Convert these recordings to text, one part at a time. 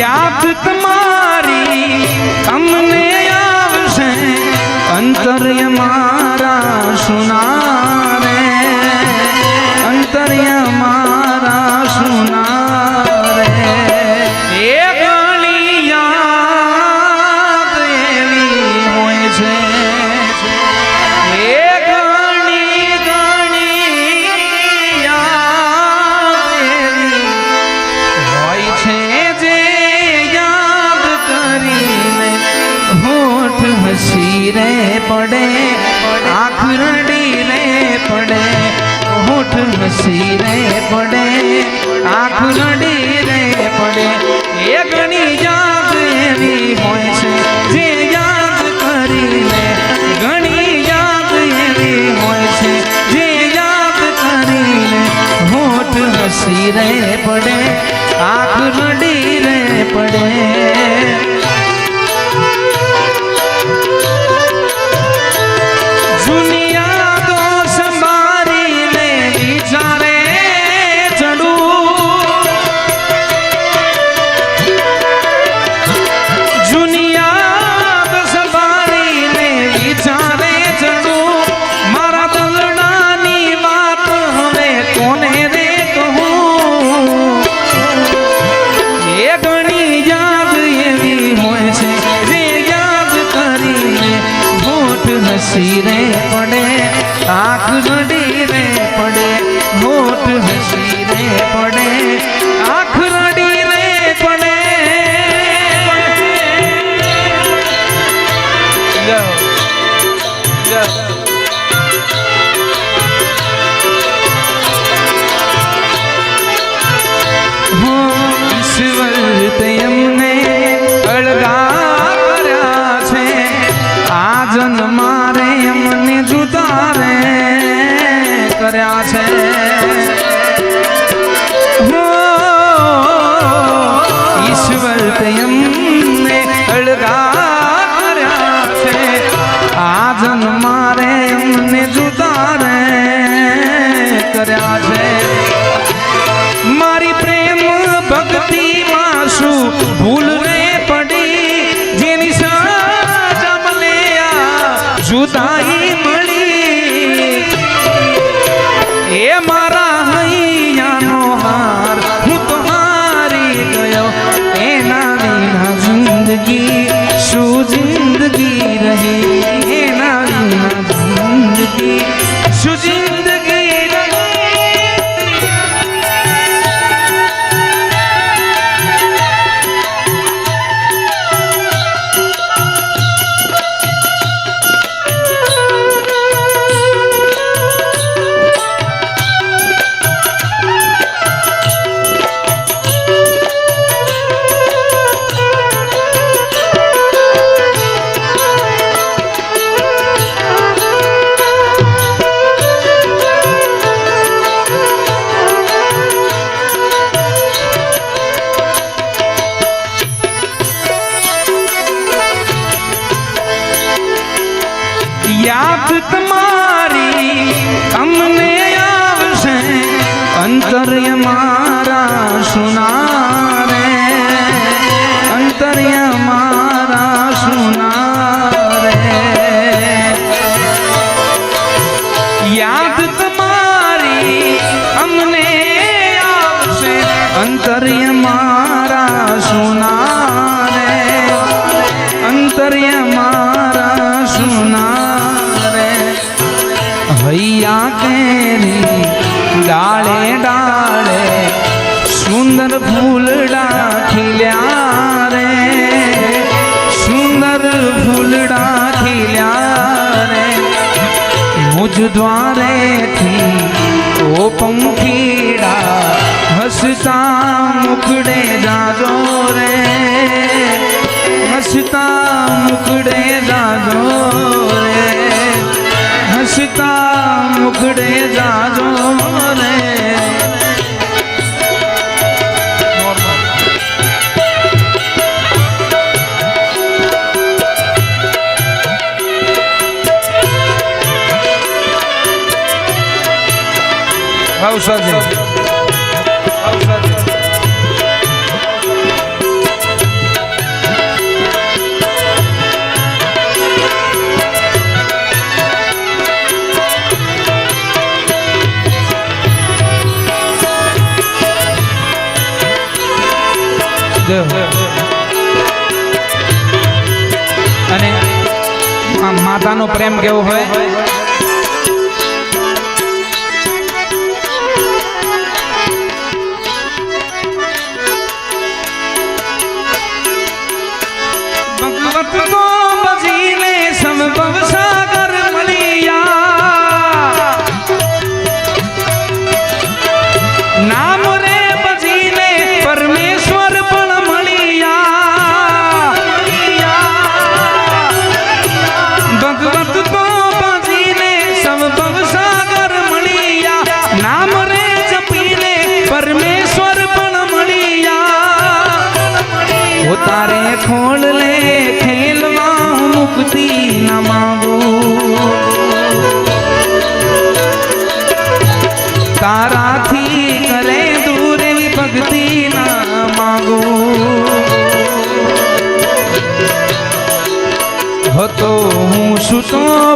યાદ તમારી અમને આવશે. અંતર્ય મારા સુનારે પડે આંખ રડી રે પડે હોઠ હસી રે પડે આંખ રડી રે પડે એ ઘણી યાદ એવી હોય છે જે યાદ કરીને ઘણી યાદ એવી હોય છે જે યાદ કરીને હોઠ હસી રે પડે આંખ રડી રે પડે હોઠ હસી રે પડે આંખ રડી રે પડે હોઠ હસી રે પડે આંખ રડી રે પડે જાઓ જાઓ હો ઈશ્વર તે ない。મુજ દ્વારેથી ઓ પંખીડા હસતા મુખડે જાજો રે હસતા મુખડે જાજો રે હસતા મુખડે જાજો રે અને માતાનો પ્રેમ કેવો હોય?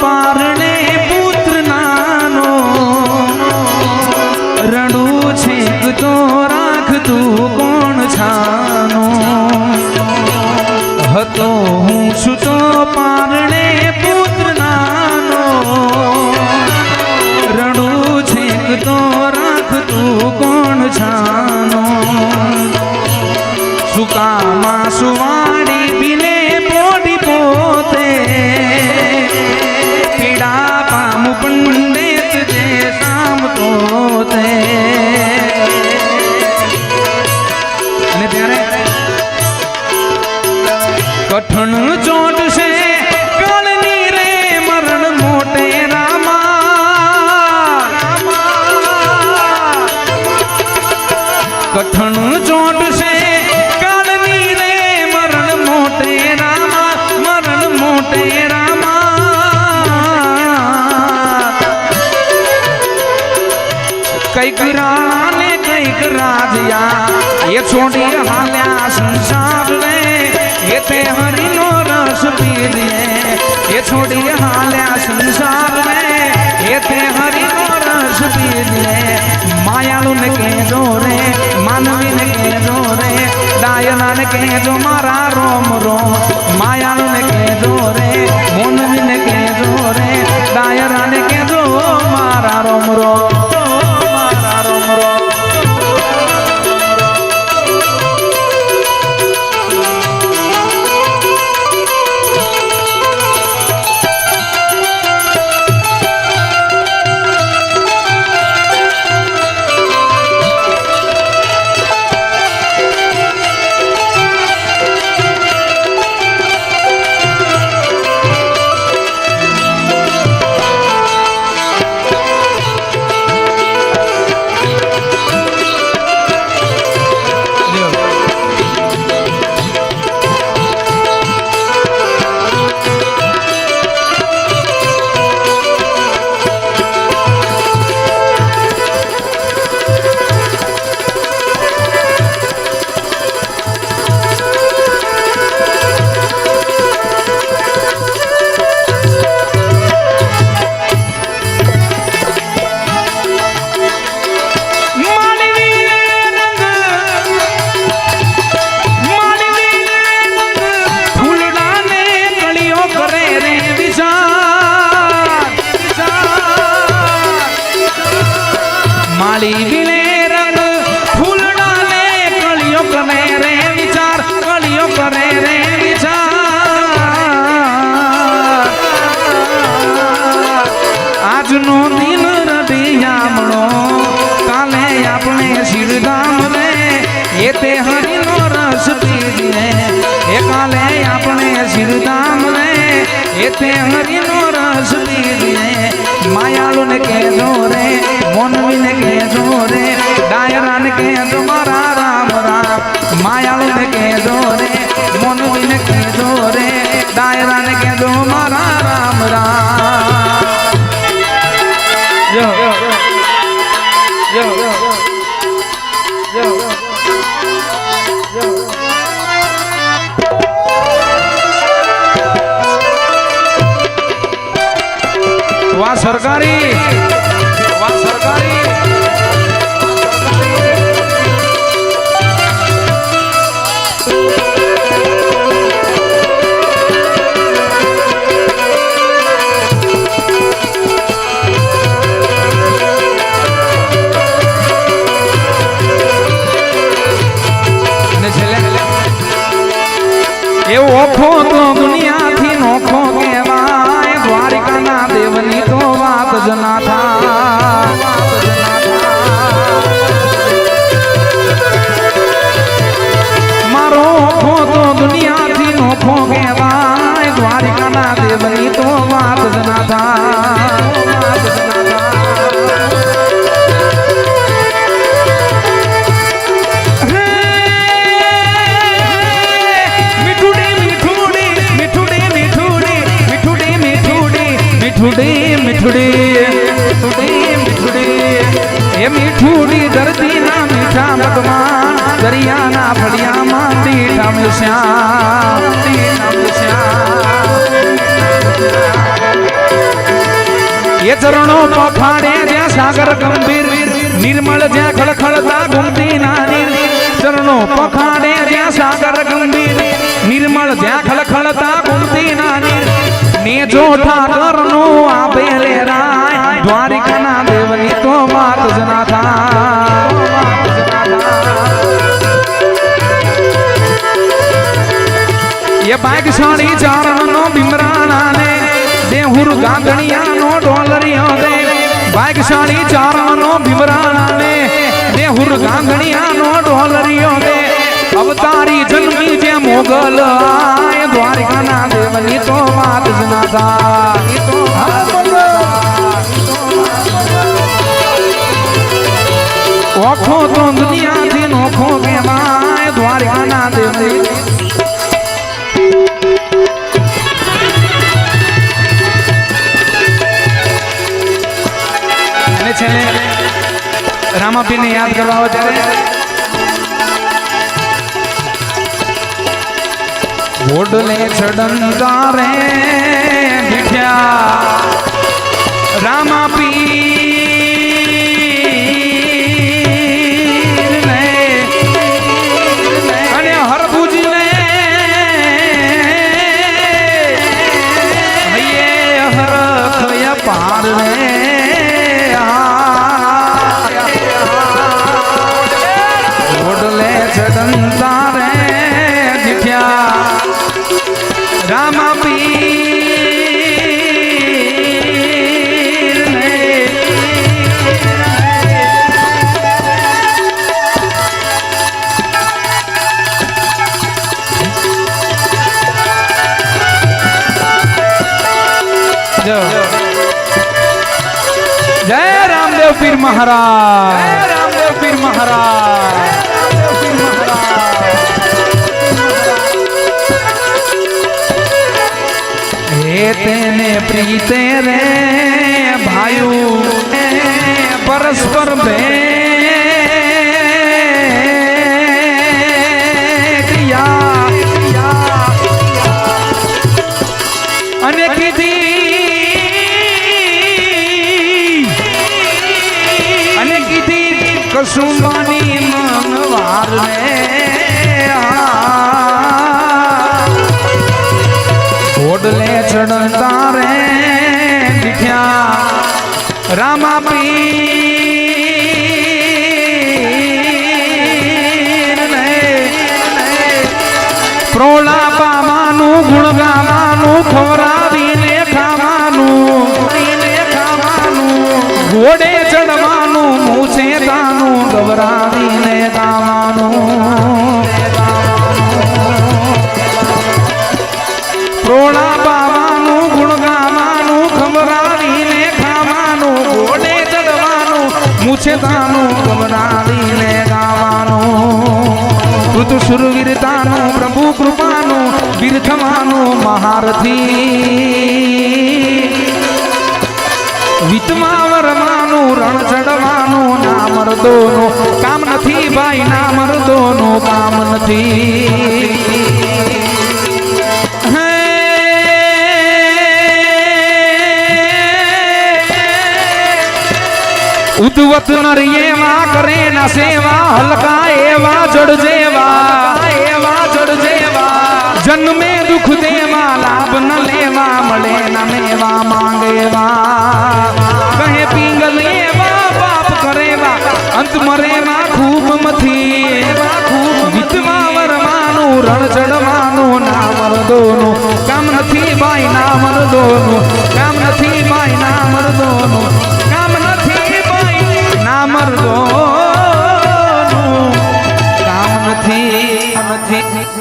પારણે પુત્ર નાનો રણું છે તો રાખતું कई गिराने कई गिराजिया ये छोटी हाल्या संसार ने ये ते हरी नो रस पी लिए ये छोटी हाल्या संसार ने ये ते हरी नो रस पी लिए मायालु ने के जोरे मानवी ने के जोरे दायला ने के जो मारा रोम रो। मायालु ने के जोरे मोनवी ने के जोरे दायला ने के जो feel મિશ્યા મીઠા મિશ્યા એ ચરણો પફાડે જ્યાં સાગર ગંભીર, નિર્મળ જ્યાં ખળખળતા ગુમતી નાની ચરણો પખાડે જ્યાં સાગર ગંભીર, નિર્મળ જ્યાં ખળખળતા ગુમતી નાની ને જો ઠાકર નો આપે રાય ચરણ નો ભીમરાણા ને દેહુર ગાંધણિયા નો ડોલરિયો દે. ભાગશાળી ચરણ નો ભીમરાણા ને દેહુર ગાંધણિયા નો ડોલરિયો દે. અવતારી જન્મી જે મોગલ આય દ્વારકા દેવની તો વાત જ ના થાય. તો ઓખો તો દુનિયાથી નોખો કેવાય દ્વારકા દેવની રામાપીરને યાદ કરવા આવો ત્યારે. ઓડલે ચડંગારે ભીઠ્યા રામાપીર પાર રે જય રામદેવ પીર મહારાજ. જય રામદેવ પીર મહારાજ. તેને પ્રીતે રે ભાયુ પરસ્પર ભેટિયા અને કીધી Kasumba. મૂછે તાનું ગવરાવીને ગાવાનું ઋતુ સુરવીરતાનું પ્રભુ કૃપાનું વીર થવાનું મહારથી વિતમાં વરવાનું રણ ચડવાનું ના મરદોનું કામ નથી ભાઈ ના મરદોનું કામ નથી उद्वत नरिएवा वा करे न सेवा हल्का एवा जड़ जेवा एवा जड़ जेवा जन्मे दुख देवा लाभ न लेवा मले न मेवा मांगेवा कहे पिंगल एवा पाप करेवा अंत मरेवा खूब मथी खूब वितवा वरमानु रण जड़वानु ना मर दोनो कम नथी बाई ना मर दोनु नथी बाई ना मर મરદોનું કામ નથી નથી.